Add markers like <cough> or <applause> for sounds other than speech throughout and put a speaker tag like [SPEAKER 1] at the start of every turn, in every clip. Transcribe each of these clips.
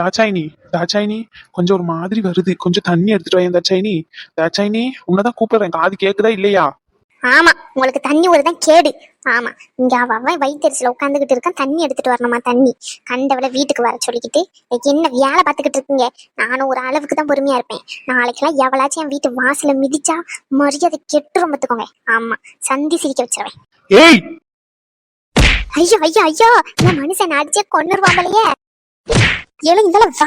[SPEAKER 1] தாச்சாயினி தாச்சாயினி கொஞ்சம் ஒரு மாதிரி வருது. கொஞ்சம் தண்ணி எடுத்துட்டு வாங்க தாச்சாயினி தாச்சாயினி உன்னதான் கூப்பிடுறேன். காது கேக்குதா இல்லையா?
[SPEAKER 2] ஆமா உங்களுக்கு தண்ணி ஒரு தான் கேடு. ஆமா இங்க அவ அவன் வயிற்றுல உட்காந்துக்கிட்டு இருக்கான் தண்ணி எடுத்துட்டு வரணுமா தண்ணி? கண்டவளை வீட்டுக்கு வர சொல்லிக்கிட்டு என்ன வேலை பார்த்துக்கிட்டு இருக்கீங்க? நானும் ஒரு அளவுக்கு தான் பொறுமையா இருப்பேன். நாளைக்கெல்லாம் எவளாச்சும் என் வீட்டு வாசல மிதிச்சா மரியாதை கெட்டுரும் பார்த்துக்கோங்க. ஆமா சந்தி சிரிக்க வச்சிருவேன். ஐயோ ஐயோ ஐயோ இந்த மனுஷன் அடிச்சே கொண்டுருவாங்களையே ஏழு இந்தால வா.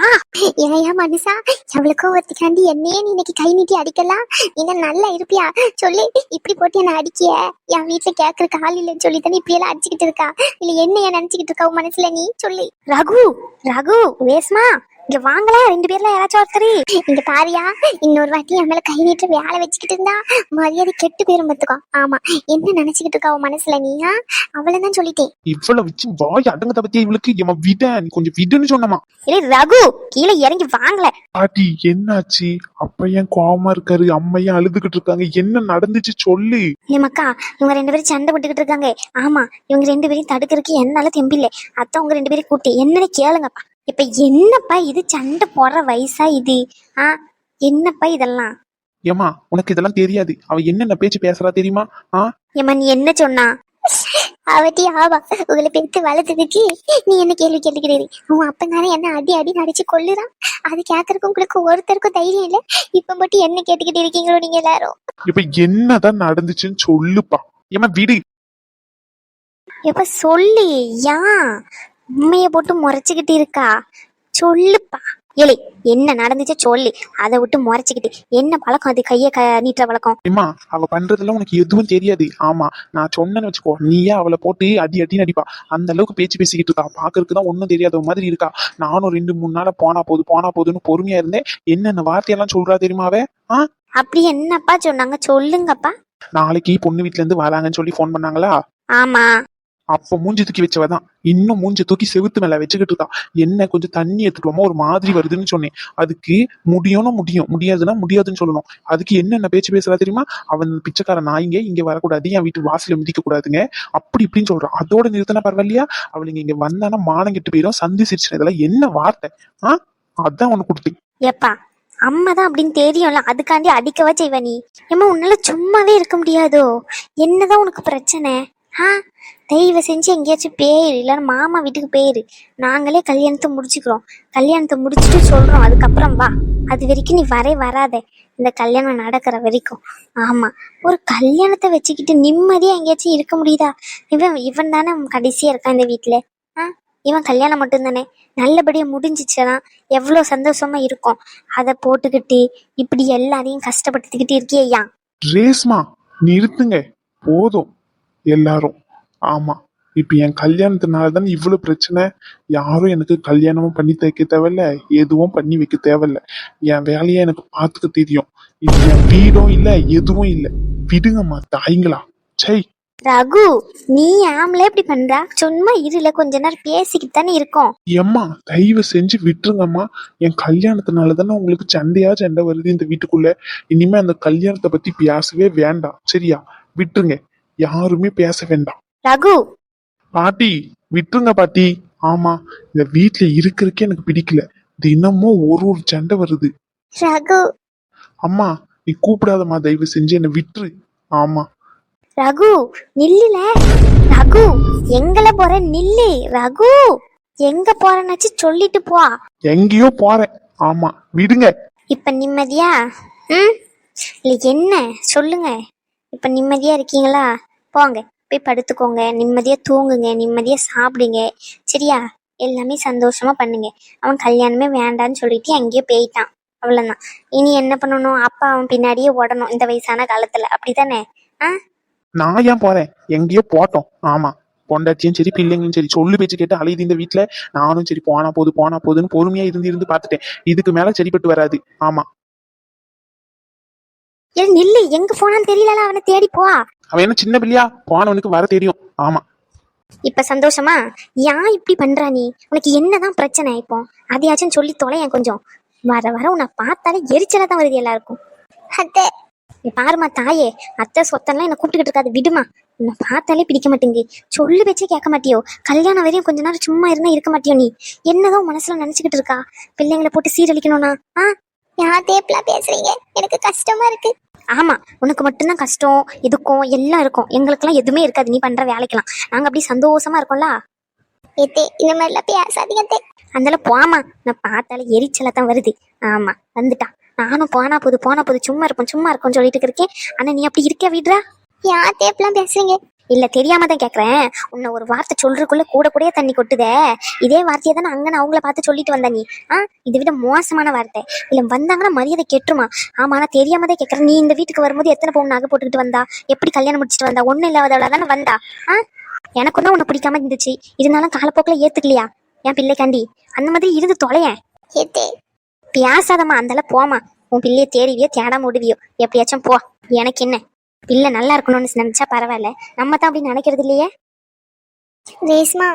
[SPEAKER 2] ஏயா மனுஷா எவ்வளோக்கோ ஒருத்திக்காண்டி என்னையே நீ இன்னைக்கு கை நீட்டி அடிக்கலாம்? என்ன நல்லா இருப்பியா? சொல்லி இப்படி போட்டு என்ன அடிக்கிய? என் வீட்டுல கேட்கற ஆள் இல்லைன்னு சொல்லி தானே இப்படி எல்லாம் அடிச்சுக்கிட்டு இருக்கா? இல்ல என்னைய நினைச்சுக்கிட்டு இருக்கா உன் மனசுல நீ? சொல்லி. ரகு ரகு வேஸ்மா இங்க வாங்கல ரெண்டு பேர்ல யாராச்சும் ஒருத்தர். இங்க பாரியா இன்னொரு வாட்டி மேல கை நீட்டு வேலை வச்சுக்கிட்டு இருந்தா மரியாதை கெட்டு போயிரும் பாத்துக்கோ. ஆமா என்ன நினைச்சுக்கிட்டு இருக்கா உன் மனசுல நீயா அவளதான் சொல்லிட்டேன்.
[SPEAKER 1] இவ்வளவு வச்சு வாய் அடங்கத பத்தி இவளுக்கு? இவன் விட நீ கொஞ்சம் விடுன்னு சொன்னமா
[SPEAKER 2] இல்லை ரகு கீழே இறங்கி வாங்கல.
[SPEAKER 1] பாட்டி என்னாச்சு? அப்ப ஏன் கோவமா இருக்காரு? அம்மையும் அழுதுகிட்டு இருக்காங்க? என்ன நடந்துச்சு சொல்லு.
[SPEAKER 2] ஏமாக்கா இவங்க ரெண்டு பேரும் சண்டை போட்டுக்கிட்டு இருக்காங்க. ஆமா இவங்க ரெண்டு பேரையும் தடுக்கிறதுக்கு என்னால தெம்பில்ல. அத்தான் உங்க ரெண்டு பேரும் கூட்டி என்னன்னு கேளுங்கப்பா. இப்ப என்னப்பா இது சண்டை போடுற வயசா இது? ஆ என்னப்பா இதெல்லாம்?
[SPEAKER 1] ஏமா உனக்கு இதெல்லாம் தெரியாது. அவ என்னென்ன பேச்சு பேசுறா தெரியுமா? ஆ?
[SPEAKER 2] ஏம்மா நீ என்ன சொன்னா? அவட்டி ஆவா உங்களை பெருத்து வளர்த்ததுக்கு நீ என்ன கேள்வி கேட்டுக்கிறீரு? உன் அப்பங்காரே என்ன அடி அடி நடிச்சு கொள்ளுறான் அது கேட்கறதுக்கு உங்களுக்கு ஒருத்தருக்கும் தைரியம் இல்ல? இப்ப மட்டும் என்ன கேட்டுக்கிட்டு இருக்கீங்களோ நீங்க எல்லாரும்?
[SPEAKER 1] இப்ப என்னதான் நடந்துச்சுன்னு சொல்லுப்பா. ஏமா விடு.
[SPEAKER 2] எப்ப சொல்லு ஏன் உண்மைய போட்டு முறைச்சுக்கிட்டு இருக்கா? சொல்லுப்பா. ஏலே என்ன நடந்துச்சு சொல்லு. அதை விட்டு முறைச்சுக்கிட்டு. என்ன பழக்கம் அது? கைய க நீட்டுற பழக்கம்?
[SPEAKER 1] ஏமா அவ பண்றதெல்லாம் உனக்கு எதுவும் தெரியாது. ஆமா நான் சொன்னேன்னு வச்சுக்கோ நீயே அவளை போட்டு அடி அடி நடிப்பா அந்த அளவுக்கு பேச்சு பேசிக்கிட்டு இருக்கா. பாக்குறதுக்கு தான் ஒன்றும் தெரியாத மாதிரி இருக்கா. நானும் ரெண்டு மூணு நாளா போனா போது போனா போதுன்னு பொறுமையா இருந்தேன். என்னென்ன வார்த்தையெல்லாம் சொல்றா தெரியுமா அவ? ஆ?
[SPEAKER 2] அப்படி என்னப்பா சொன்னாங்க? சொல்லுங்கப்பா.
[SPEAKER 1] நாளைக்கு பொண்ணு வீட்ல இருந்து வராங்கன்னு சொல்லி ஃபோன் பண்ணாங்களா?
[SPEAKER 2] ஆமா.
[SPEAKER 1] அப்ப மூஞ்சி தூக்கி வச்சவ தான் இன்னும் மூஞ்சி தூக்கி செவுத்து மேல வச்சுக்கிட்டு இருக்கா என்ன கொஞ்சம் தண்ணி எடுத்துட்டு ஒரு மாதிரி வருதுன்னு சொன்னேன். அதுக்கு முடியும்னா முடியும். முடியாதுன்னா முடியாதுன்னு சொல்லணும். அதுக்கு என்னென்ன பேச்சு பேசுறா தெரியுமா? அவன் பிச்சைக்கார நாய்ங்க இங்க வரக்கூடாது. என் வீட்டு வாசல்ல மிதிக்க கூடாதுங்க. அப்படி இப்படின்னு சொல்றான். அதோட நிறுத்தினா பரவாயில்லையா? அவளுங்க இங்க வந்தானா மானம் கெட்டு போயிடும் சந்தி சிரிச்சு இதெல்லாம் என்ன வார்த்தை? ஆ? அதான் உனக்கு கொடுத்தேன்.
[SPEAKER 2] எப்பா அம்மா தான் அப்படின்னு தெரியும்ல. அதுக்காண்டி அடிக்கவா செய்வ நீ? ஏமா உன்னால சும்மாவே இருக்க முடியாதோ? என்னதான் உனக்கு பிரச்சனை? ஆ தயவு செஞ்சு எங்கேயாச்சும் பேயிரு இல்லைன்னா மாமா வீட்டுக்கு பேயிரு. நாங்களே கல்யாணத்தை முடிச்சுக்கிறோம். கல்யாணத்தை முடிச்சுட்டு சொல்கிறோம் அதுக்கப்புறம் வா. அது வரைக்கும் நீ வரே வராத. இந்த கல்யாணம் நடக்கிற வரைக்கும். ஆமாம் ஒரு கல்யாணத்தை வச்சுக்கிட்டு நிம்மதியாக எங்கேயாச்சும் இருக்க முடியுதா? இவன் இவன் தானே கடைசியா இருக்கான் இந்த வீட்டில் ஆ இவன் கல்யாணம் மட்டும்தானே? நல்லபடியாக முடிஞ்சிச்சுன்னா எவ்வளோ சந்தோஷமா இருக்கும். அதை போட்டுக்கிட்டு இப்படி எல்லாரையும் கஷ்டப்படுத்திக்கிட்டு இருக்கியா
[SPEAKER 1] ரேஸ்மா நிறுத்துங்க. போதும். எல்லாரும். ஆமா. இப்ப என் கல்யாணத்தினால தானே இவ்வளவு பிரச்சனை? யாரும் எனக்கு கல்யாணமும் பண்ணி தைக்க தேவையில்ல. எதுவும் பண்ணி வைக்க தேவையில்ல. என் வேலையை எனக்கு பார்த்துக்க தெரியும். இது என் வீடும் இல்ல எதுவும் இல்ல. விடுங்கம்மா தாய்ங்களா. சை
[SPEAKER 2] ரகு நீ ஆம்பளை இப்படி பண்றா? சும்மா இருல கொஞ்ச நேரம் பேசிக்கிட்டு தானே இருக்கோம்.
[SPEAKER 1] எம்மா தயவு செஞ்சு விட்டுருங்கம்மா. என் கல்யாணத்தினால தானே உங்களுக்கு சண்டையா சண்டை வருது இந்த வீட்டுக்குள்ள. இனிமே அந்த கல்யாணத்தை பத்தி பேசவே வேண்டாம். சரியா? விட்டுருங்க. யாருமே பேச வேண்டாம்.
[SPEAKER 2] ரகு.
[SPEAKER 1] பாட்டி விட்டுருங்க பாட்டி. ஆமா இந்த வீட்ல இருக்கிறதுக்கே எனக்கு பிடிக்கல. தினமும் ஒரு ஒரு சண்டை வருது.
[SPEAKER 2] ரகு.
[SPEAKER 1] அம்மா நீ கூப்பிடாதம்மா தயவு செஞ்சு என்னை விட்டுரு. ஆமா.
[SPEAKER 2] ரகு நில்லுல. ரகு எங்கள போற நில்லு ரகு. எங்க போறனாச்சு சொல்லிட்டு போ.
[SPEAKER 1] எங்கேயோ போறேன். ஆமா விடுங்க.
[SPEAKER 2] இப்ப நிம்மதியா? ம்? இல்ல என்ன? சொல்லுங்க. இப்ப நிம்மதியா இருக்கீங்களா? போங்க போய் படுத்துக்கோங்க நிம்மதியா தூங்குங்க நிம்மதியா சாப்பிடுங்க. சரியா? எல்லாமே சந்தோஷமா பண்ணுங்க. அவன் கல்யாணமே வேண்டான்னு சொல்லிட்டு அங்கேயே போயிட்டான். அவ்வளவுதான். இனி என்ன பண்ணணும்? அப்பா அவன் பின்னாடியே ஓடணும் இந்த வயசான காலத்துல. அப்படிதானே ஆ?
[SPEAKER 1] நான் ஏன் போறேன்? எங்கேயோ போட்டோம். ஆமா. பொண்டாச்சியும் சரி பிள்ளைங்களும் சரி. சொல்லு பேச்சு கேட்டு அழுது இந்த வீட்டுல நானும் சரி போனா போது போனா போதுன்னு பொறுமையா இருந்து இருந்து பார்த்துட்டேன். இதுக்கு மேல சரிப்பட்டு வராது. ஆமா.
[SPEAKER 2] ஏன் நில்லு. எங்க போனான்னு தெரியல அவனை தேடி போ.
[SPEAKER 1] அவன் என்ன சின்ன பிள்ளையா? போனவனுக்கு வர தெரியும். ஆமா.
[SPEAKER 2] இப்ப சந்தோஷமா? ஏன் இப்படி பண்றா நீ? உனக்கு என்னதான் பிரச்சனை இப்போ? அதையாச்சும் சொல்லி தொலையன் கொஞ்சம். வர வர உன்னை பார்த்தாலே எரிச்சலா தான் வருது எல்லாருக்கும். அத்தை. நீ பாருமா தாயே. அத்தை சொத்தெல்லாம் என்ன கூப்பிட்டுக்கிட்டு இருக்காது. விடுமா. உன்னை பார்த்தாலே பிடிக்க மாட்டேங்குது. சொல்லு வச்சே கேட்க மாட்டியோ? கல்யாணம் வரையும் கொஞ்ச நேரம் சும்மா இருந்தா இருக்க மாட்டியோ நீ? என்னதான் மனசுல நினைச்சுக்கிட்டு இருக்கா? பிள்ளைங்களை போட்டு சீரழிக்கணும்னா? ஆ?
[SPEAKER 3] யார் தேப்பலா பேசுறீங்க? எனக்கு கஷ்டமா இருக்கு.
[SPEAKER 2] ஆமா உனக்கு மட்டும்தான் கஷ்டம் இதுக்கும் எல்லாம் இருக்கும். எங்களுக்கெல்லாம் எதுவுமே இருக்காது. நீ பண்ற வேலைக்கெல்லாம். நாங்க அப்படி சந்தோஷமா இருக்கோம்ல?
[SPEAKER 3] ஏத்தே இந்த மாதிரிலாம் பேசாதீங்க அத்தே.
[SPEAKER 2] அதனால போமா நான் பார்த்தாலே எரிச்சல தான் வருது. ஆமா வந்துட்டா நானும் போனா போது போனா போது சும்மா இருப்போம் சும்மா இருக்கும் சொல்லிட்டு இருக்கேன். ஆனா நீ அப்படி இருக்க விடுறா?
[SPEAKER 3] யார் தேப்பலாம் பேசுறீங்க?
[SPEAKER 2] இல்ல தெரியாம தான் கேக்குறேன். உன்னை ஒரு வார்த்தை சொல்றதுக்குள்ள கூட கூடயே தண்ணி கொட்டுதே. இதே வார்த்தையை தானே அங்க நான் அவங்கள பார்த்து சொல்லிட்டு வந்த நீ. ஆ? இதை விட மோசமான வார்த்தை. இல்ல வந்தாங்கன்னா மரியாதை கெட்டுருமா? ஆமா நான் தெரியாம தான் கேக்குறேன். நீ இந்த வீட்டுக்கு வரும்போது எத்தனை பவுன் நகை போட்டுக்கிட்டு வந்தா? எப்படி கல்யாணம் முடிச்சிட்டு வந்தா? ஒண்ணு இல்லாதவளா தானே வந்தா? ஆ? எனக்கும் தான் உன்னை பிடிக்காம இருந்துச்சு. இருந்தாலும் காலப்போக்கில் ஏத்துக்கலையா? என் பிள்ளைக்காண்டி அந்த மாதிரி இருந்து தொலையேன். பேசாதம்மா அந்தால போமா உன் பிள்ளைய தேடிவியோ தேடாம விடுவியோ. எப்படியாச்சும் போ. எனக்கு என்ன? பிள்ளை நல்லா இருக்கணும்னு நினைச்சா பரவாயில்ல. நம்ம தான் அப்படி நினைக்கிறது இல்லையே?
[SPEAKER 3] ரேஸ்மா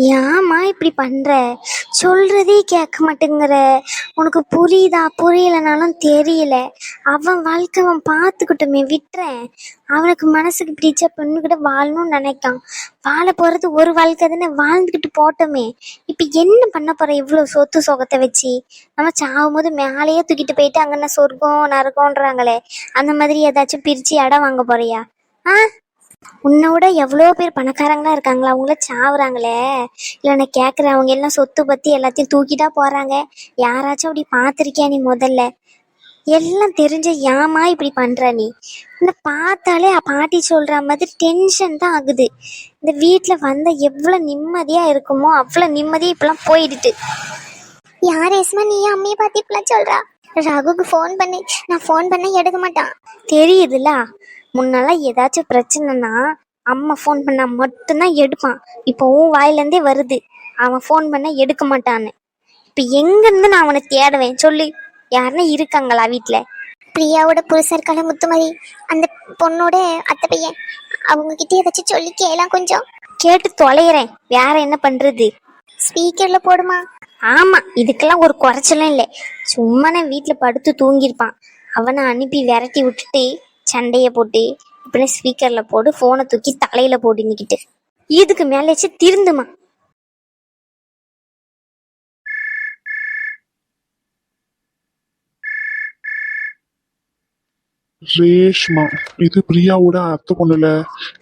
[SPEAKER 2] ஏம்மா இப்படி பண்ற? சொல்றதே கேட்க மாட்டேங்கிற. உனக்கு புரியுதா? புரியலனாலும் தெரியல. அவன் வாழ்க்கை அவன் பார்த்துக்கிட்டோமே விட்டுறேன். அவனுக்கு மனசுக்கு பிடிச்ச பொண்ணுகிட்ட வாழணும்னு நினைக்கான். வாழ போறது ஒரு வாழ்க்கை தானே வாழ்ந்துக்கிட்டு போட்டோமே. இப்ப என்ன பண்ண போற இவ்வளவு சொத்து சொகத்தை வச்சு? நம்ம சாகும் போது மேலேயே தூக்கிட்டு போயிட்டு அங்கன்னா சொர்க்கம் நரகம்ன்றாங்களே அந்த மாதிரி ஏதாச்சும் பிரிச்சு இடம் வாங்க போறியா? ஆ? உன்னை விட எவ்வளோ பேர் பணக்காரங்களா இருக்காங்களா? அவங்கள சாவுறாங்களே. இல்லை நான் கேட்குறேன் அவங்க எல்லாம் சொத்து பற்றி எல்லாத்தையும் தூக்கிட்டா போகிறாங்க யாராச்சும் அப்படி பார்த்துருக்கியா நீ முதல்ல? எல்லாம் தெரிஞ்ச ஏமா இப்படி பண்ற நீ? இந்த பார்த்தாலே பாட்டி சொல்ற மாதிரி டென்ஷன் தான் ஆகுது. இந்த வீட்டில் வந்த எவ்வளோ நிம்மதியா இருக்குமோ அவ்வளோ நிம்மதியா இப்பெல்லாம் போயிடுட்டு
[SPEAKER 3] யார் ஏசுமா நீ? அம்மையை பார்த்து இப்பெல்லாம் சொல்றா. ரகுக்கு ஃபோன் பண்ணி நான் ஃபோன் பண்ண எடுக்க மாட்டான்.
[SPEAKER 2] தெரியுதுல்ல முன்னெல்லாம் ஏதாச்சும் பிரச்சனைனா அம்மா ஃபோன் பண்ணா மட்டும்தான் எடுப்பான். இப்போ உன் வாயிலேருந்தே வருது. அவன் ஃபோன் பண்ணா எடுக்க மாட்டான்னு. இப்போ எங்கேருந்து நான் அவனை தேடுவேன்? சொல்லு. யாருன்னா இருக்காங்களா வீட்டில்
[SPEAKER 3] பிரியாவோட புருஷன் இருக்கால முத்துமதி. அந்த பொண்ணோட அத்தை பையன். அவங்க கிட்ட ஏதாச்சும் சொல்லி கேளாம் கொஞ்சம்.
[SPEAKER 2] கேட்டு தொலைகிறேன் வேற என்ன பண்ணுறது
[SPEAKER 3] ஸ்பீக்கர்ல போடுமா?
[SPEAKER 2] ஆமா இதுக்கெல்லாம் ஒரு குறைச்சலும் இல்லை. சும்மா நான் வீட்டில் படுத்து தூங்கியிருப்பான். அவனை அனுப்பி விரட்டி விட்டுட்டு சண்டையை போட்டு இப்படி ஸ்பீக்கரில் போட்டு ஃபோனை தூக்கி தலையில போட்டு நிக்கிட்டு. இதுக்கு மேலேச்சு திருந்துமா?
[SPEAKER 1] ரேஷ்மா இது பிரியாவோட அத்தை பொண்ணுல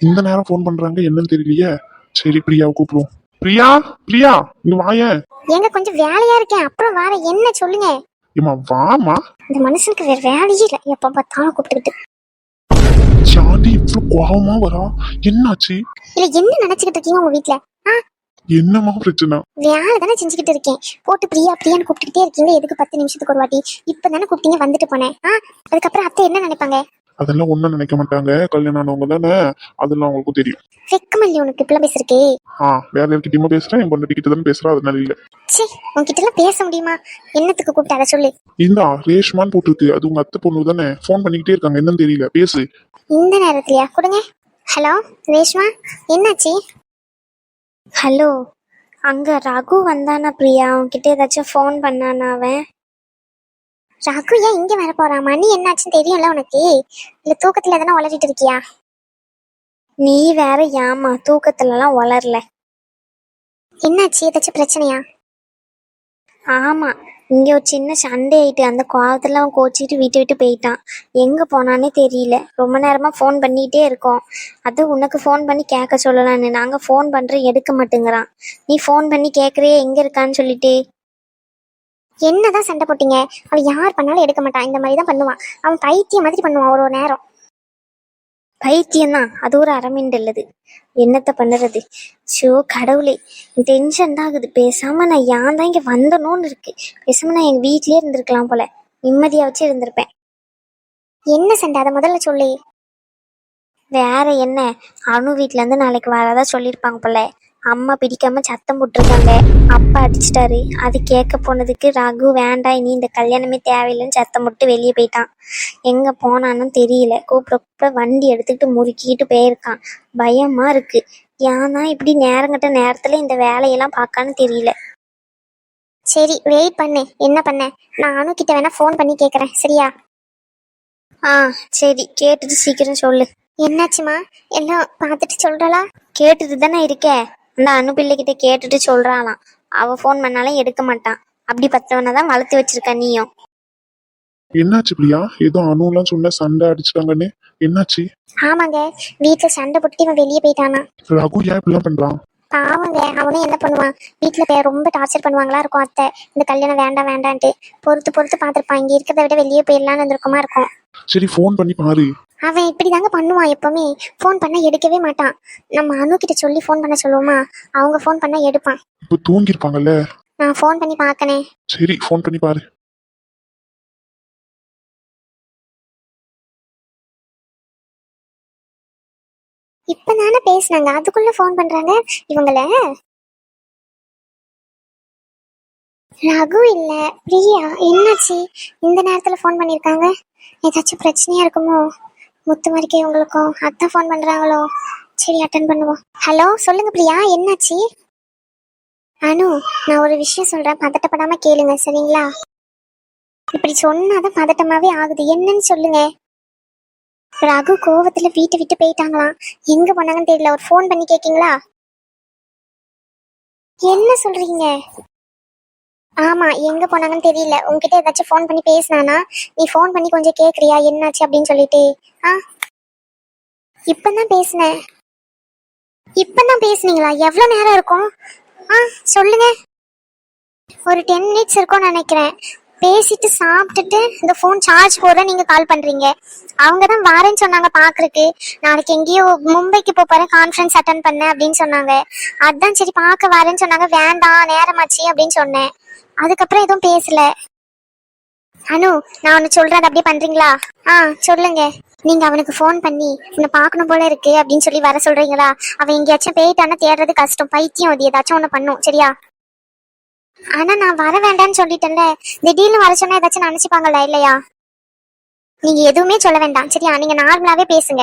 [SPEAKER 1] இந்த நேரம் ஃபோன் பண்றாங்க என்னன்னு தெரியலையே. சரி பிரியாவை கூப்பிடுவோம். பிரியா பிரியா இங்க வாயேன்.
[SPEAKER 3] ஏங்க கொஞ்சம் வேலையா இருக்கேன். அப்புறம் வேற என்ன சொல்லுங்க?
[SPEAKER 1] ஏமா வாமா
[SPEAKER 3] இந்த மனுஷனுக்கு வேற வேலையே இல்லை. எப்ப பார்த்தாலும் கூப்பிட்டுக்கிட்டு.
[SPEAKER 1] சாண்டி இவ்வளவு கோபமா வரா? என்னாச்சு?
[SPEAKER 3] இல்ல என்ன நினைச்சுக்கிட்டு இருக்கீங்க உங்க வீட்ல?
[SPEAKER 1] என்னமா பிரச்சனை?
[SPEAKER 3] வேலை தானே செஞ்சுக்கிட்டு இருக்கேன். போட்டு பிரியா பிரியான்னு கூப்பிட்டுக்கிட்டே இருக்கீங்க எதுக்கு பத்து நிமிஷத்துக்கு ஒரு வாட்டி? இப்ப தானே கூப்பிட்டீங்க வந்துட்டு போனேன். ஆ? அதுக்கப்புறம் அத்தை என்ன நினைப்பாங்க?
[SPEAKER 1] அதெல்லாம் ஒண்ணும் நினைக்க மாட்டாங்க. கல்யாணம் ஆனவங்க தானே? அதெல்லாம் அவங்களுக்கும் தெரியும்.
[SPEAKER 3] வெக்கமில்லையே உனக்கு இப்பெல்லாம் பேசுறக்கே
[SPEAKER 1] ஆ வேற யார்கிட்டயுமா பேசுறேன் என் பொண்ணு கிட்ட தானே பேசுறா அதனால இல்ல.
[SPEAKER 3] சே உன்கிட்ட எல்லாம் பேச முடியுமா? என்னத்துக்கு கூப்பிட்டு அதை சொல்லு.
[SPEAKER 1] இந்தா ரேஷ்மான்னு போட்டிருக்கு. அது உங்க அத்தை பொண்ணு தானே? ஃபோன் பண்ணிக்கிட்டே இருக்காங்க. என்னன்னு தெரியல. பேசு.
[SPEAKER 3] இந்த நேரத்துலயா? கொடுங்க. ஹலோ ரேஷ்மா என்னாச்சு?
[SPEAKER 2] ஹலோ அங்க ரகு வந்தானா பிரியா? அவன்கிட்ட ஏதாச்சும் ஃபோன் பண்ணானா அவன்?
[SPEAKER 3] ரகு ஏன் இங்க வர போறான் மணி என்னாச்சுன்னு தெரியும்ல உனக்கு? இல்ல தூக்கத்துல எதனா உளறிட்டு இருக்கியா?
[SPEAKER 2] நீ வேற ஏமா தூக்கத்துலலாம் வளரல
[SPEAKER 3] என்னாச்சு? ஏதாச்சும் பிரச்சனையா?
[SPEAKER 2] ஆமா. இங்க ஒரு சின்ன சண்டை ஆயிட்டு அந்த கோவத்துல அவன் கோச்சிட்டு விட்டு விட்டு போயிட்டான். எங்க போனானே தெரியல. ரொம்ப நேரமா ஃபோன் பண்ணிட்டே இருக்கோம். அது உனக்கு ஃபோன் பண்ணி கேட்க சொல்லலான்னு. நாங்க ஃபோன் பண்றோம் எடுக்க மாட்டேங்கிறான். நீ ஃபோன் பண்ணி கேக்குறியே எங்க இருக்கான்னு சொல்லிட்டு.
[SPEAKER 3] என்னதான் சண்டை போட்டீங்க? அவன் யார் பண்ணாலும் எடுக்க மாட்டான் இந்த மாதிரி தான் பண்ணுவான் அவன் பைத்தியம் மாதிரி பண்ணுவான் ஒரு நேரம்.
[SPEAKER 2] பைத்தியம்தான் அது ஒரு அரமிண்ட் இல்லது என்னத்த பண்ணுறது? ஷோ கடவுளே. டென்ஷன் தான் ஆகுது. பேசாம நான் ஏன் தான் இங்க வந்தனோன்னு இருக்கு. பேசாம நான் எங்க வீட்லேயே இருந்திருக்கலாம் போல. நிம்மதியா வச்சு இருந்திருப்பேன்.
[SPEAKER 3] என்ன சண்டை? அதை முதல்ல சொல்லி.
[SPEAKER 2] வேற என்ன? அணு வீட்ல இருந்து நாளைக்கு வரதா சொல்லியிருப்பாங்க போல. அம்மா பிடிக்காம சத்தம் போட்டிருக்காங்க. அப்பா அடிச்சிட்டாரு. அது கேட்க போனதுக்கு ரகு வேண்டாம் இனி இந்த கல்யாணமே தேவையில்லைன்னு சத்தம் போட்டு வெளியே போயிட்டான். எங்க போனான்னு தெரியல. கூப்பிட கூப்பிட வண்டி எடுத்துக்கிட்டு முறுக்கிட்டு போயிருக்கான். பயமா இருக்கு. ஏன் இப்படி நேரங்கட்ட நேரத்துல இந்த வேலையெல்லாம் பார்க்கான்னு தெரியல.
[SPEAKER 3] சரி வெயிட் பண்ணு. என்ன பண்ண? நான் அனு கிட்ட வேணா ஃபோன் பண்ணி கேட்குறேன் சரியா?
[SPEAKER 2] ஆ சரி. கேட்டுட்டு சீக்கிரம் சொல்லு.
[SPEAKER 3] என்னாச்சுமா எல்லாம் பார்த்துட்டு சொல்றலா?
[SPEAKER 2] கேட்டுட்டு தானே இருக்கேன் இந்த அனு பிள்ளைகிட்ட கேட்டுட்டு சொல்றாளாம். அவ ஃபோன் பண்ணாலும் எடுக்க மாட்டான். அப்படி பத்தவனை தான் வளர்த்து வச்சிருக்க நீயும்.
[SPEAKER 1] என்னாச்சு பிரியா? ஏதோ அணுலாம் சொன்ன சண்டை அடிச்சிட்டாங்கன்னு. என்னாச்சு?
[SPEAKER 3] ஆமாங்க வீட்டுல சண்டை போட்டுட்டு இவன் வெளியே போயிட்டானா?
[SPEAKER 1] ரகு ஏன் இப்படிலாம் பண்றான்?
[SPEAKER 3] பாவங்க அவனும் என்ன பண்ணுவான்? வீட்டுல ரொம்ப டார்ச்சர் பண்ணுவாங்களா இருக்கும் அத்தை. இந்த கல்யாணம் வேண்டாம் வேண்டான்ட்டு. பொறுத்து பொறுத்து பார்த்துருப்பான். இங்க இருக்கிறத விட வெளியே போயிடலாம்னு இருந்திருக்குமா இருக்கும்.
[SPEAKER 1] சரி ஃபோன் பண்ணி பாரு.
[SPEAKER 3] அவன் இப்படிதாங்க பண்ணுவான் எப்பவுமே. ஃபோன் பண்ணா எடுக்கவே மாட்டான். நம்ம அனு கிட்ட சொல்லி ஃபோன் பண்ண சொல்லுவோமா? அவங்க ஃபோன் பண்ணா எடுப்பான்.
[SPEAKER 1] இப்போ தூங்கிருப்பாங்கல்ல
[SPEAKER 3] நான் ஃபோன் பண்ணி பார்க்கனே
[SPEAKER 1] சரி ஃபோன் பண்ணி பாரு.
[SPEAKER 3] இப்பதானே பேசுனாங்க. அதுக்குள்ள ஃபோன் பண்றாங்க இவங்கள? ரகு இல்ல. பிரியா என்னாச்சு? இந்த நேரத்துல ஃபோன் பண்ணிருக்காங்க? ஏதாச்சும் பிரச்சனையா இருக்குமோ? முத்துமாரிக்கை உங்களுக்கும் அத்தை ஃபோன் பண்ணுறாங்களோ சரி அட்டன் பண்ணுவோம். ஹலோ சொல்லுங்க பிரியா என்னாச்சு? அனு நான் ஒரு விஷயம் சொல்கிறேன் பதட்டப்படாமல் கேளுங்க சரிங்களா? இப்படி சொன்னாதான் பதட்டமாகவே ஆகுது. என்னன்னு சொல்லுங்க. ரகு கோவத்துல வீட்டை விட்டு போயிட்டாங்களாம். எங்க போனாங்கன்னு தெரியல. ஒரு ஃபோன் பண்ணி கேக்கீங்களா? என்ன சொல்றீங்க? ஆமா எங்க போனாங்கன்னு தெரியல. உங்ககிட்ட ஏதாச்சும் ஃபோன் பண்ணி பேசினானா நீ ஃபோன் பண்ணி கொஞ்சம் கேக்குறியா? என்னாச்சு அப்படின்னு சொல்லிட்டு. ஆ? இப்பதான் பேசினேன். இப்பதான் பேசுனீங்களா? எவ்வளவு நேரம் இருக்கும்? ஆ சொல்லுங்க. ஒரு டென் மினிட்ஸ் இருக்கும்னு நினைக்கிறேன். பேசிட்டு சாப்பிட்டுட்டு இந்த ஃபோன் சார்ஜ் போட நீங்க கால் பண்றீங்க. அவங்க தான் வரேன்னு சொன்னாங்க பாக்குறதுக்கு நாளைக்கு எங்கேயோ மும்பைக்கு போறேன் கான்ஃபரன்ஸ் அட்டன் பண்ண அப்படின்னு சொன்னாங்க. அதான் சரி பார்க்க வரேன்னு சொன்னாங்க. வேண்டாம் நேரமாச்சு அப்படின்னு சொன்னேன். அதுக்கப்புறம் எதுவும் பேசல. அனு நான் ஒன்று சொல்கிறேன் அதை அப்படியே பண்றீங்களா? ஆ சொல்லுங்க. நீங்கள் அவனுக்கு ஃபோன் பண்ணி உன்னை பார்க்கணும் போல இருக்கு அப்படின்னு சொல்லி வர சொல்றீங்களா? அவன் எங்கேயாச்சும் போயிட்டானா தேடுறது கஷ்டம். பைத்தியம் அது ஏதாச்சும் ஒன்று பண்ணும் சரியா? ஆனா நான் வர வேண்டாம்னு சொல்லிட்டேன்ல. திடீர்னு வர சொன்னா ஏதாச்சும் நினைச்சுப்பாங்கல்ல இல்லையா? நீங்க எதுவுமே சொல்ல வேண்டாம் சரியா? நீங்க நார்மலாவே பேசுங்க.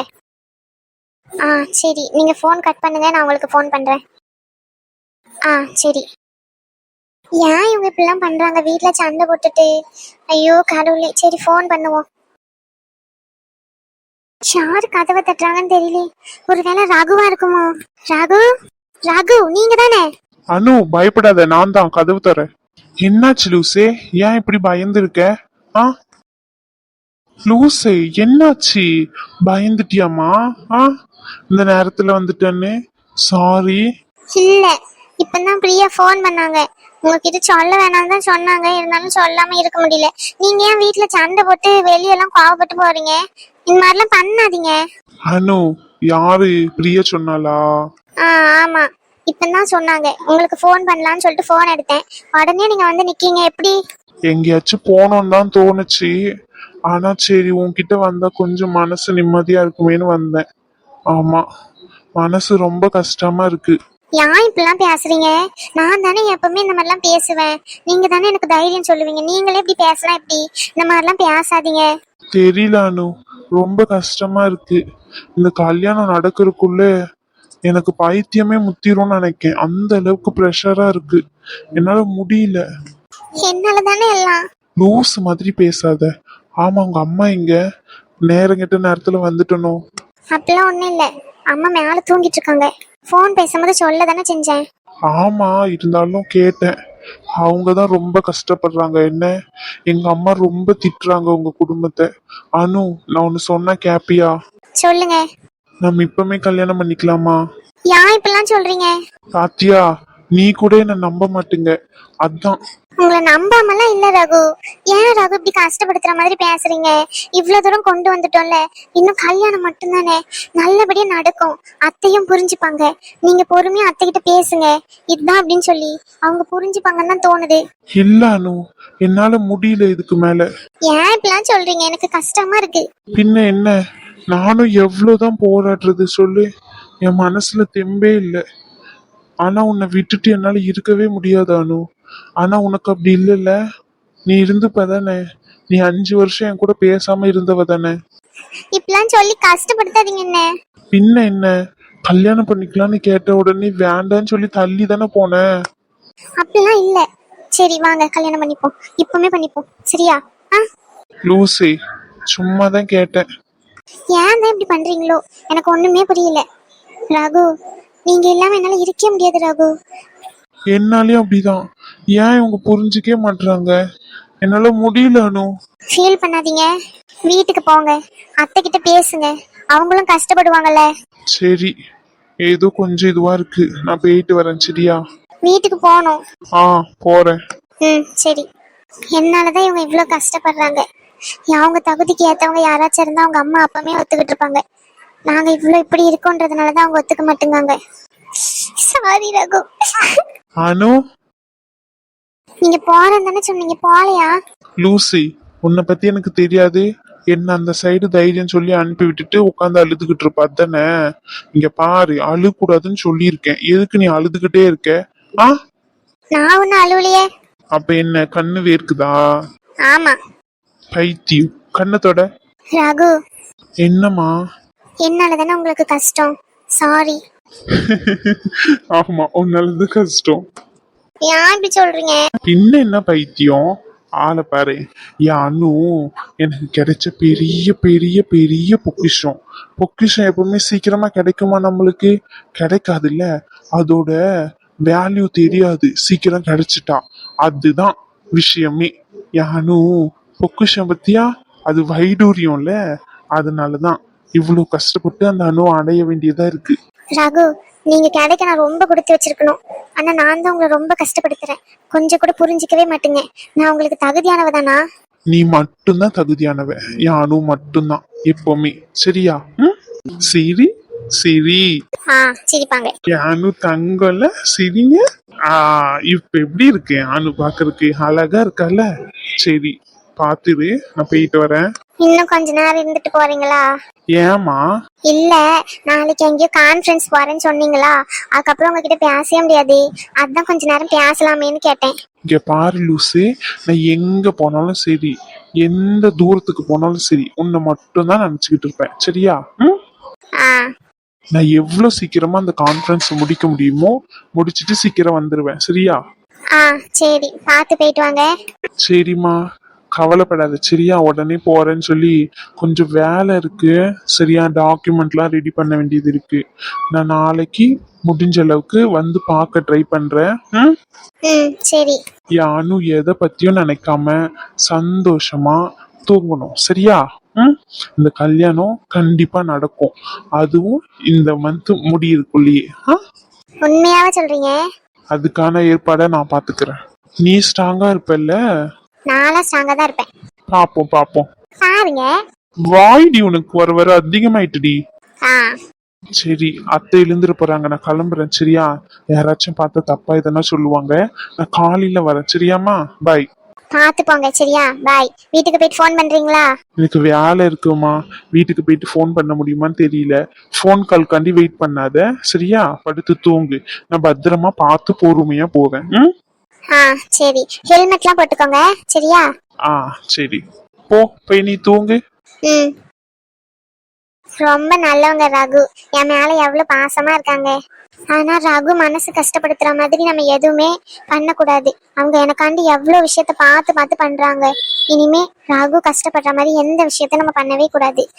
[SPEAKER 3] ஆ சரி. நீங்க ஃபோன் கட் பண்ணுங்க நான் உங்களுக்கு ஃபோன் பண்றேன். ஆ சரி. ஏன் இவங்க இப்படிலாம் பண்றாங்க? வீட்ல சண்டை போட்டுட்டு. ஐயோ கடவுளே. சரி ஃபோன் பண்ணுவோம். யாரு கதவை தட்டுறாங்கன்னு தெரியல. ஒருவேளை ரகுவா இருக்குமோ? ரகு? ரகு நீங்க தானே?
[SPEAKER 1] அனு பயப்படாத. நான் தான் கதவு தரேன் என்னாச்சு லூசே? ஏன் இப்படி பயந்து இருக்க ஆ? லூசே என்னாச்சு? பயந்துட்டியாமா ஆ? இந்த நேரத்துல வந்துட்டேன்னு. சாரி
[SPEAKER 3] இல்ல. இப்பதான் பிரியா ஃபோன் பண்ணாங்க. உங்ககிட்ட சொல்ல வேணாம் தான் சொன்னாங்க. இருந்தாலும் சொல்லாம இருக்க முடியல. நீங்க ஏன் வீட்ல சண்டை போட்டு வெளியெல்லாம் கோவப்பட்டு போறீங்க? இந்த மாதிரிலாம் பண்ணாதீங்க.
[SPEAKER 1] அனு யாரு பிரிய சொன்னாளா?
[SPEAKER 3] ஆ ஆமா. இப்பதான் சொன்னாங்க. உங்களுக்கு ஃபோன் பண்ணலாம்னு சொல்லிட்டு ஃபோன் எடுத்தேன். உடனே நீங்க வந்து நிக்கீங்க. எப்படி?
[SPEAKER 1] எங்கேயாச்சும் போனோம்னு தான் தோணுச்சு. ஆனா சரி உன்கிட்ட வந்தா கொஞ்சம் மனசு நிம்மதியா இருக்குமேன்னு வந்தேன். ஆமா. மனசு ரொம்ப கஷ்டமா இருக்கு.
[SPEAKER 3] ஏன் இப்படிலாம் பேசுறீங்க? நான் தானே எப்பவுமே இந்த மாதிரிலாம் பேசுவேன். நீங்க தானே எனக்கு தைரியம் சொல்லுவீங்க. நீங்களே இப்படி பேசலாம் எப்படி? இந்த மாதிரிலாம் பேசாதீங்க.
[SPEAKER 1] தெரியல அனு. ரொம்ப கஷ்டமா இருக்கு. இந்த கல்யாணம் நடக்கிறதுக்குள்ள எனக்கு பைத்தியமே முத்திரும்னு நினைக்கேன். அந்த அளவுக்கு ப்ரெஷரா இருக்கு. என்னால முடியல.
[SPEAKER 3] என்னால தானே எல்லாம்.
[SPEAKER 1] லூஸ் மாதிரி பேசாத. ஆமா உங்க அம்மா இங்க நேரம் கெட்ட நேரத்துல வந்துட்டனோ?
[SPEAKER 3] அப்படிலாம் ஒண்ணும் இல்ல. அம்மா மேல தூங்கிட்டு இருக்காங்க. ஃபோன் பேசும்போது சொல்ல தானே செஞ்சேன்?
[SPEAKER 1] ஆமா இருந்தாலும் கேட்டேன். அவங்க தான் ரொம்ப கஷ்டப்படுறாங்க. என்ன? எங்க அம்மா ரொம்ப திட்டுறாங்க உங்க குடும்பத்தை. அனு நான் ஒன்னு சொன்னா கேப்பியா?
[SPEAKER 3] சொல்லுங்க.
[SPEAKER 1] நம்ம இப்பவுமே கல்யாணம் பண்ணிக்கலாமா?
[SPEAKER 3] ஏன் இப்படிலாம் சொல்றீங்க?
[SPEAKER 1] சாத்தியா நீ கூட என்ன நம்ப மாட்டீங்க. அதான்
[SPEAKER 3] உங்களை நம்பாமலாம் இல்ல ரகு. ஏன் ரகு இப்படி கஷ்டப்படுத்துற மாதிரி பேசுறீங்க? இவ்வளவு தூரம் கொண்டு வந்துட்டோம்ல. இன்னும் கல்யாணம் மட்டும்தானே? நல்லபடியா நடக்கும். அத்தையும் புரிஞ்சுப்பாங்க. நீங்க பொறுமையா அத்தை கிட்ட பேசுங்க. இதுதான் அப்படின்னு சொல்லி அவங்க புரிஞ்சுப்பாங்கன்னு தான் தோணுது.
[SPEAKER 1] இல்ல அனு. என்னால முடியல இதுக்கு மேல.
[SPEAKER 3] ஏன் இப்படிலாம் சொல்றீங்க? எனக்கு கஷ்டமா இருக்கு.
[SPEAKER 1] பின்ன என்ன? நானும் எவ்வளவுதான் போராடுறது சொல்லு. என் மனசுல தெம்பே இல்லை. ஆனா உன்னை விட்டுட்டு என்னால இருக்கவே முடியாது அனு. ஆனா உனக்கு அப்படி இல்லைல்ல. நீ இருந்துப்ப தானே. நீ அஞ்சு வருஷம் என் கூட பேசாம இருந்தவ தானே.
[SPEAKER 3] இப்படிலாம் சொல்லி கஷ்டப்படுத்தாதீங்க என்ன?
[SPEAKER 1] பின்ன என்ன? கல்யாணம் பண்ணிக்கலாம்னு கேட்ட உடனே வேண்டான்னு சொல்லி தள்ளி தானே போனேன்
[SPEAKER 3] அப்படிலாம் இல்ல. சரி வாங்க கல்யாணம் பண்ணிப்போம். இப்பவுமே பண்ணிப்போம். சரியா? ஆ?
[SPEAKER 1] லூசி சும்மா தான் கேட்டேன்.
[SPEAKER 3] ஏன் தான் இப்படி பண்றீங்களோ? எனக்கு ஒண்ணுமே புரியல. ரகு நீங்க இல்லாம என்னால இருக்கவே முடியாது ரகு.
[SPEAKER 1] என்னாலயும் அப்படிதான். ஏன் இவங்க புரிஞ்சுக்கவே மாட்றாங்க? என்னால முடியல அனு.
[SPEAKER 3] ஃபீல் பண்ணாதீங்க. வீட்டுக்கு போங்க. அத்தை கிட்ட பேசுங்க. அவங்களும் கஷ்டப்படுவாங்கல்ல.
[SPEAKER 1] சரி. ஏதோ கொஞ்சம் இதுவா இருக்கு. நான் போயிட்டு வரேன் சரியா?
[SPEAKER 3] வீட்டுக்கு போகணும்.
[SPEAKER 1] ஆ போறேன்.
[SPEAKER 3] ம் சரி. என்னாலதான் இவங்க இவ்வளோ கஷ்டப்படுறாங்க. அவங்க தகுதிக்கு ஏத்தவங்க யாராச்சும் இருந்தா அவங்க அம்மா அப்பமே ஒத்துக்கிட்டு இருப்பாங்க. நாங்க இவ்வளோ இப்படி இருக்கோன்றதுனாலதான் அவங்க ஒத்துக்க மாட்டேங்காங்க. சாரி ரகு.
[SPEAKER 1] அனு
[SPEAKER 3] நீங்க போறேன்னு தானே சொன்னீங்க போலையா
[SPEAKER 1] லூசி உன்னை பத்தி எனக்கு தெரியாது. என்ன அந்த சைடு தைரியம் சொல்லி அனுப்பி விட்டுட்டு உட்காந்து அழுதுகிட்டு இருப்ப அதானே? இங்க பாரு அழுக்கூடாதுன்னு சொல்லியிருக்கேன். எதுக்கு நீ அழுதுகிட்டே இருக்க? ஆ?
[SPEAKER 3] நான் ஒன்றும் அழுவலையே.
[SPEAKER 1] அப்ப என்ன கண்ணு வேர்க்குதா?
[SPEAKER 3] ஆமா.
[SPEAKER 1] பைத்தியம். கண்ணத்தோட
[SPEAKER 3] ரகு.
[SPEAKER 1] என்னம்மா?
[SPEAKER 3] என்னால தானே உங்களுக்கு கஷ்டம். சாரி <laughs>
[SPEAKER 1] ஆமா உன்னாலது கஷ்டம்.
[SPEAKER 3] ஏன் இப்படி சொல்றீங்க?
[SPEAKER 1] பின்ன என்ன பைத்தியம்? ஆளை பாரு. அனு எனக்கு கிடைச்ச பெரிய பெரிய பெரிய பொக்கிஷம். பொக்கிஷம் எப்பவுமே சீக்கிரமா கிடைக்குமா நம்மளுக்கு? கிடைக்காதுல்ல. அதோட வேல்யூ தெரியாது. சீக்கிரம் கிடைச்சிட்டா. அதுதான் விஷயமே. அனு பொக்கிஷம் பத்தியா? அது வைடூரியம்ல. அதனாலதான் இவ்வளவு கஷ்டப்பட்டு அந்த அணு அடைய வேண்டியதா இருக்கு.
[SPEAKER 3] ரகு நீங்க கிடைக்க நான் ரொம்ப கொடுத்து வச்சிருக்கணும். ஆனா நான் தான் உங்களை ரொம்ப கஷ்டப்படுத்துறேன். கொஞ்சம் கூட புரிஞ்சிக்கவே மாட்டீங்க. நான் உங்களுக்கு தகுதியானவ தானா
[SPEAKER 1] நீ மட்டும்தான் தகுதியானவ. என் அணு மட்டும்தான். எப்பவுமே. சரியா? ம்? சிரி சிரி.
[SPEAKER 3] ஆ சிரிப்பாங்க.
[SPEAKER 1] என் அணு தங்கம்ல சிரிங்க. ஆ இப்ப எப்படி இருக்கு? என் அணு பாக்குறதுக்கு அழகா இருக்கல்ல சரி. பாத்துரு நான் போயிட்டு வரேன்.
[SPEAKER 3] இன்னும் கொஞ்ச நேரம் இருந்துட்டு போறீங்களா?
[SPEAKER 1] ஏமா
[SPEAKER 3] இல்ல நாளைக்கு எங்கேயோ கான்ஃபரன்ஸ் போறேன்னு சொன்னீங்களா? அதுக்கப்புறம் உங்ககிட்ட பேசவே முடியாது. அதான் கொஞ்ச நேரம் பேசலாமேன்னு கேட்டேன்.
[SPEAKER 1] இங்க பாரு லூசு. நான் எங்க போனாலும் சரி எந்த தூரத்துக்கு போனாலும் சரி உன்னை மட்டும்தான் நினைச்சுக்கிட்டு இருப்பேன். சரியா? ம்?
[SPEAKER 3] ஆ.
[SPEAKER 1] நான் எவ்வளவு சீக்கிரமா அந்த கான்ஃபரன்ஸ் முடிக்க முடியுமோ முடிச்சிட்டு சீக்கிரம் வந்துருவேன். சரியா?
[SPEAKER 3] ஆ சரி. பார்த்து போயிட்டு வாங்க.
[SPEAKER 1] சரிம்மா. கவலைப்படாத சரியா உடனே போறேன்னு சொல்லி கொஞ்சம் வேலை இருக்கு. சரியா டாக்குமெண்ட்லாம் ரெடி பண்ண வேண்டியது இருக்கு. நான் நாளைக்கு முடிஞ்ச அளவுக்கு வந்து பார்க்க ட்ரை பண்றேன்.
[SPEAKER 3] சரி.
[SPEAKER 1] யானும் எதை பத்தியும் நினைக்காம சந்தோஷமா தூங்கணும். சரியா? இந்த கல்யாணம் கண்டிப்பா நடக்கும். அதுவும் இந்த மந்த் முடியிருக்குள்ளேயே ஆ?
[SPEAKER 3] உண்மையாவே சொல்றீங்க?
[SPEAKER 1] அதுக்கான ஏற்பாடை நான் பாத்துக்கிறேன் நீ ஸ்ட்ராங்கா இருப்பல்ல?
[SPEAKER 3] நானும் ஸ்ட்ராங்கா தான் இருப்பேன்.
[SPEAKER 1] பாப்போம் பாப்போம்.
[SPEAKER 3] பாருங்க.
[SPEAKER 1] வாய்டி உனக்கு வர வர அதிகமாயிட்டுடி.
[SPEAKER 3] ஆ.
[SPEAKER 1] சரி அத்தை எழுந்துட்டு போறாங்க. நான் கிளம்புறேன். சரியா? யாராச்சும் பார்த்தா தப்பா எதனா சொல்லுவாங்க. நான் காலையில வரேன். சரியாம்மா? பாய்
[SPEAKER 3] பார்த்து போங்க சரியா? பாய் வீட்டுக்கு போயிட்டு ஃபோன் பண்றீங்களா?
[SPEAKER 1] எனக்கு வேலை இருக்குமா? வீட்டுக்கு போயிட்டு ஃபோன் பண்ண முடியுமான்னு தெரியல. ஃபோன் கால்காண்டி வெயிட் பண்ணாத. சரியா? படுத்து தூங்கு. நான் பத்திரமா பார்த்து பொறுமையா போவேன். ம்?
[SPEAKER 3] ஆ சரி. ஹெல்மெட்லாம் போட்டுக்கோங்க சரியா?
[SPEAKER 1] ஆ சரி. போ போய் நீ தூங்கு.
[SPEAKER 3] ம். ரொம்ப நல்லவங்க ரகு. என் மேல எவ்வளவு பாசமா இருக்காங்க. ஆனா ரகு மனசு கஷ்டப்படுத்துற மாதிரி நம்ம எதுவுமே பண்ணக்கூடாது. அவங்க எனக்காண்டி எவ்வளவு விஷயத்த பார்த்து பார்த்து பண்றாங்க. இனிமே ரகு கஷ்டப்படுற மாதிரி எந்த விஷயத்த நம்ம பண்ணவே கூடாது.